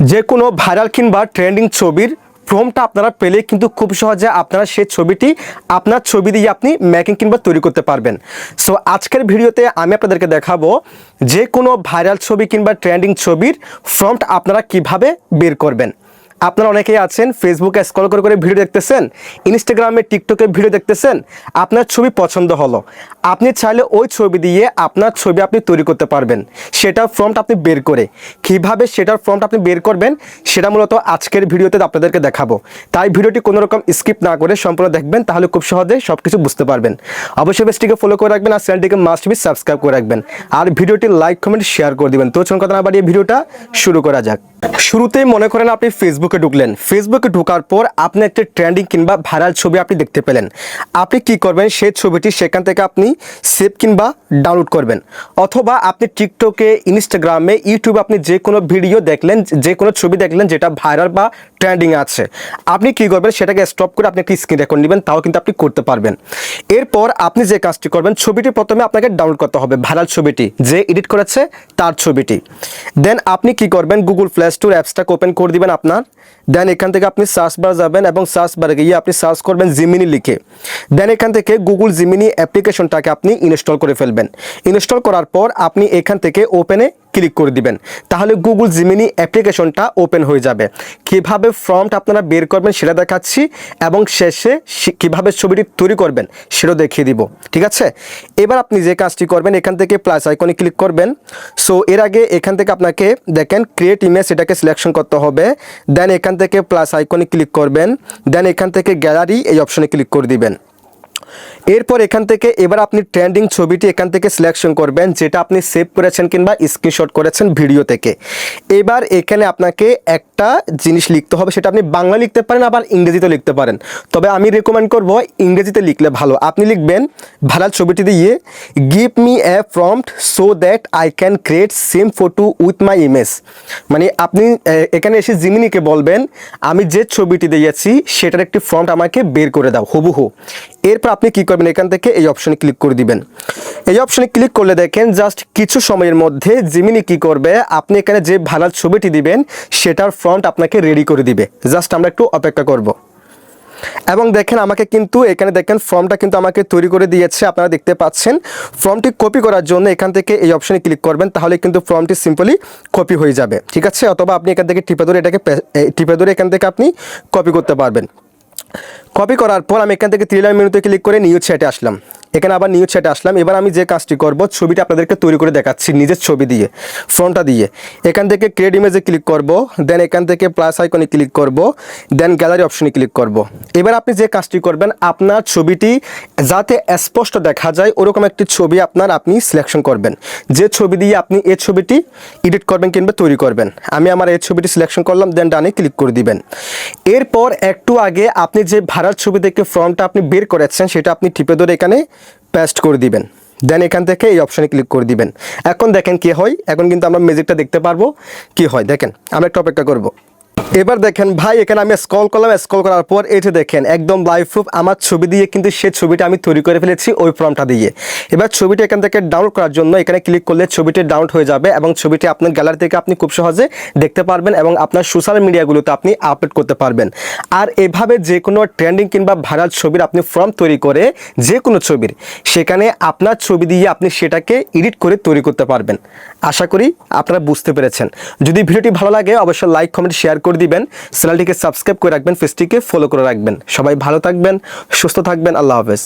যে কোনো ভাইরাল কিংবা ট্রেন্ডিং ছবির ফ্রমটা আপনারা পেলে কিন্তু খুব সহজে আপনারা সেই ছবিটি আপনার ছবি দিয়ে আপনি মেকিং কিংবা তৈরি করতে পারবেন। সো আজকের ভিডিওতে আমি আপনাদেরকে দেখাবো যে কোনো ভাইরাল ছবি কিংবা ট্রেন্ডিং ছবির ফর্মটা আপনারা কীভাবে বের করবেন। আপনারা অনেকেই আছেন ফেসবুকে স্ক্রল করে করে ভিডিও দেখতেছেন ইনস্টাগ্রামে টিকটকে ভিডিও দেখতেছেন, আপনার ছবি পছন্দ হলো। আপনি চাইলে ওই ছবি দিয়ে আপনার ছবি আপনি তৈরি করতে পারবেন। সেটার ফর্মটা আপনি বের করে। কীভাবে সেটার ফর্মটা আপনি বের করবেন, সেটা মূলত আজকের ভিডিওতে আপনাদেরকে দেখাবো। তাই ভিডিওটি কোনো রকম স্কিপ না করে সম্পূর্ণ দেখবেন, তাহলে খুব সহজে সব কিছু বুঝতে পারবেন। অবশ্যই পেজটিকে ফলো করে রাখবেন আর চ্যানেলটিকে মাস্ট বি সাবস্ক্রাইব করে রাখবেন। আর ভিডিওটি লাইক কমেন্ট শেয়ার করে দিবেন। তো চলুন কথা না বাড়িয়ে ভিডিওটা শুরু করা যাক। শুরুতেই মনে করেন আপনি ফেসবুকে ঢুকলেন। ফেসবুকে ঢুকার পর আপনি একটি ট্রেন্ডিং কিংবা ভাইরাল ছবি আপনি দেখতে পেলেন। আপনি কি করবেন? সেই ছবিটি সেখান থেকে আপনি সেভ কিংবা ডাউনলোড করবেন। অথবা আপনি টিকটকে ইনস্টাগ্রামে ইউটিউবে আপনি যে কোনো ভিডিও দেখলেন যে কোনো ছবি দেখলেন যেটা ভাইরাল বা ট্রেন্ডিং আছে। আপনি কি করবেন? সেটাকে স্টপ করে আপনি একটি স্ক্রিন রেকর্ড নেবেন, তাও কিন্তু আপনি করতে পারবেন। এরপর আপনি যে কাজটি করবেন, ছবিটি প্রথমে আপনাকে ডাউনলোড করতে হবে ভাইরাল ছবিটি, যে এডিট করেছে তার ছবিটি। দেন আপনি কি করবেন? গুগল প্লে স্টোর অ্যাপসটাকে ওপেন করে দিবেন আপনার। দেন এখান থেকে আপনি সার্চ বার যাবেন এবং সার্চ বারে গিয়ে আপনি সার্চ করবেন জিমিনি লিখে। দেন এখান থেকে গুগল জিমিনি অ্যাপ্লিকেশনটাকে আপনি ইনস্টল করে ফেলবেন। ইনস্টল করার পর আপনি এখান থেকে ওপেনে ক্লিক করে দিবেন। তাহলে গুগল জিমিনি অ্যাপ্লিকেশনটা ওপেন হয়ে যাবে। কীভাবে ফর্মটা আপনারা বের করবেন সেটা দেখাচ্ছি এবং শেষে কীভাবে ছবিটি তৈরি করবেন সেটাও দেখিয়ে দিব। ঠিক আছে? এবার আপনি যে কাজটি করবেন, এখান থেকে প্লাস আইকনে ক্লিক করবেন। সো এর আগে এখান থেকে আপনাকে দেখেন ক্রিয়েট ইমেজ এটাকে সিলেকশন করতে হবে। দেন এখান থেকে প্লাস আইকনে ক্লিক করবেন। দেন এখান থেকে গ্যালারি এই অপশনে ক্লিক করে দিবেন। এরপর এখান থেকে এবার আপনি ট্রেন্ডিং ছবিটি এখান থেকে সিলেকশন করবেন, যেটা আপনি সেভ করেছেন কিংবা স্ক্রিনশট করেছেন ভিডিও থেকে। এবার এখানে আপনাকে একটা জিনিস লিখতে হবে, সেটা আপনি বাংলা লিখতে পারেন, আবার ইংরেজিতে লিখতে পারেন। তবে আমি রেকমেন্ড করব ইংরেজিতে লিখলে ভালো। আপনি লিখবেন ভাড়ার ছবিটি দিয়ে give me a prompt so that I can create same photo with my image মানে আপনি এখানে এসে জিমিনিকে বলবেন, আমি যে ছবিটি দিয়েছি, সেটার একটি ফর্মট আমাকে বের করে দাও, হুবহু। এরপর আপনি কি করবেন? এখান থেকে এই অপশনে ক্লিক করে দিবেন। এই অপশনে ক্লিক করলে দেখেন জাস্ট কিছু সময়ের মধ্যে জিমিনি কি করবে? আপনি এখানে যে ভাড়ার ছবিটি দিবেন, সেটার ফ্রন্ট আপনাকে রেডি করে দিবে। জাস্ট আমরা একটু অপেক্ষা করব। এবং দেখেন আমাকে কিন্তু এখানে দেখেন ফর্মটা কিন্তু আমাকে তৈরি করে দিয়েছে, আপনারা দেখতে পাচ্ছেন। ফর্মটি কপি করার জন্য এখান থেকে এই অপশনে ক্লিক করবেন, তাহলে কিন্তু ফর্মটি সিম্পলি কপি হয়ে যাবে। ঠিক আছে? অথবা আপনি এখান থেকে টিপে ধরে এটাকে টিপে ধরে এখান থেকে আপনি কপি করতে পারবেন। কপি করার পর আমি এখান থেকে থ্রিলার মেনুতে ক্লিক করে নিউজ সাইটে আসলাম। এখানে আবার নিউজ চ্যাটে আসলাম। এবার আমি যে কাজটি করব, ছবিটা আপনাদেরকে তৈরি করে দেখাচ্ছি নিজের ছবি দিয়ে ফোনটা দিয়ে। এখান থেকে ক্রিয়েট ইমেজে ক্লিক করব দেন এখান থেকে প্লাস আইকনে ক্লিক করব দেন গ্যালারি অপশনে ক্লিক করব। এবার আপনি যে কাজটি করবেন, আপনার ছবিটি যাতে স্পষ্ট দেখা যায়, ওরকম একটি ছবি আপনার আপনি সিলেকশন করবেন। যে ছবি দিয়ে আপনি এই ছবিটি এডিট করবেন কিংবা তৈরি করবেন। আমি আমার এই ছবিটি সিলেকশন করলাম দেন ডানে ক্লিক করে দিবেন। এরপর একটু আগে আপনি যে ভাড়ার ছবি থেকে ফর্মটা আপনি বের করেছেন, সেটা আপনি টিপে ধরে এখানে পেস্ট করে দিবেন। দেন এখান থেকে এই অপশানে ক্লিক করে দিবেন। এখন দেখেন কি হয়, এখন কিন্তু আমরা ম্যাজিকটা দেখতে পারব। কি হয়? দেখেন, আমরা একটু অপেক্ষা করব। এবার দেখেন, ভাই, এখানে আমি স্ক্রল করলাম স্ক্রল করার পর এটি দেখেন, একদম লাইভ প্রুফ আমার ছবি দিয়ে কিন্তু সেই ছবিটা আমি তৈরি করে ফেলেছি ওই ফর্মটা দিয়ে। এবার ছবিটা এখান থেকে ডাউনলোড করার জন্য এখানে ক্লিক করলে ছবিটি ডাউনলোড হয়ে যাবে এবং ছবিটি আপনার গ্যালারি থেকে আপনি খুব সহজে দেখতে পারবেন এবং আপনার সোশ্যাল মিডিয়াগুলোতে আপনি আপলোড করতে পারবেন। আর এভাবে যে কোনো ট্রেন্ডিং কিংবা ভাইরাল ছবির আপনি ফর্ম তৈরি করে যে কোনো ছবির, সেখানে আপনার ছবি দিয়ে আপনি সেটাকে এডিট করে তৈরি করতে পারবেন। আশা করি আপনারা বুঝতে পেরেছেন। যদি ভিডিওটি ভালো লাগে, অবশ্যই লাইক কমেন্ট শেয়ার করে দিবেন। চ্যানেলটিকে সাবস্ক্রাইব করে রাখবেন, ফেসটিকে ফলো করে রাখবেন। সবাই ভালো থাকবেন, সুস্থ থাকবেন, আল্লাহ হাফেজ।